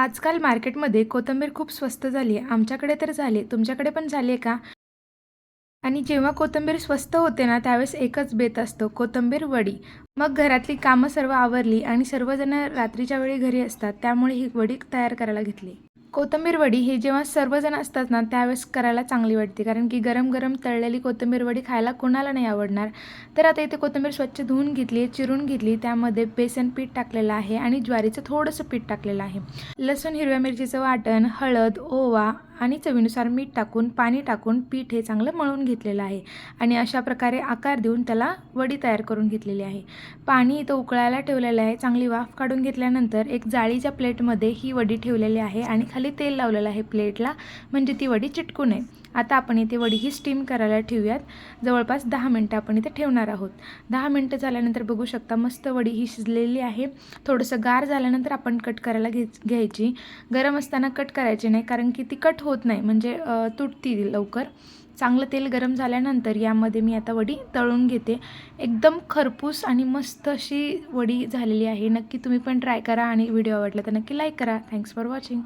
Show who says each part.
Speaker 1: आजकाल मार्केटमध्ये कोथिंबीर खूप स्वस्त झाली आहे. आमच्याकडे तर झाली. तुमच्याकडे पण झाली आहे का? आणि जेव्हा कोथिंबीर स्वस्त होते ना त्यावेळेस एकच बेत असतो कोथिंबीर वडी. मग घरातली कामं सर्व आवरली आणि सर्वजण रात्रीच्या वेळी घरी असतात त्यामुळे ही वडी तयार करायला घेतली. कोथिंबीर वडी ही जेव्हा सर्वजण असतात ना त्यावेळेस करायला चांगली वाटते. कारण की गरम गरम तळलेली कोथिंबीर वडी खायला कोणाला नाही आवडणार. तर आता इथे कोथिंबीर स्वच्छ धुवून घेतली चिरून घेतली. त्यामध्ये बेसन पीठ टाकलेलं आहे आणि ज्वारीचं थोडंसं पीठ टाकलेलं आहे. लसूण हिरव्या मिरचीचं वाटण हळद ओवा आणि चवीनुसार मीठ टाकून पाणी टाकून पीठ हे चांगलं मळून घेतलेलं आहे. आणि अशा प्रकारे आकार देऊन त्याला वडी तयार करून घेतलेली आहे. पाणी इथं उकळायला ठेवलेलं आहे. चांगली वाफ काढून घेतल्यानंतर एक जाळीच्या प्लेटमध्ये ही वडी ठेवलेली आहे आणि खाली तेल लावलेलं आहे प्लेटला. म्हणजे ती वडी चिटकू नये. आता आपण इथे वडी ही स्टीम करायला ठेवूयात. जवळपास दहा मिनटं आपण इथे ठेवणार आहोत. दहा मिनटं झाल्यानंतर बघू शकता मस्त वडी ही शिजलेली आहे. थोडंसं गार झाल्यानंतर आपण कट करायला घे घ्यायची. गरम असताना कट करायची नाही कारण की ती कट होत नाही. म्हणजे तुटती लवकर. चांगलं तेल गरम झाल्यानंतर यामध्ये मी आता वडी तळून घेते. एकदम खरपूस आणि मस्त अशी वडी झालेली आहे. नक्की तुम्ही पण ट्राय करा आणि व्हिडिओ आवडला तर नक्की लाईक करा. Thanks for watching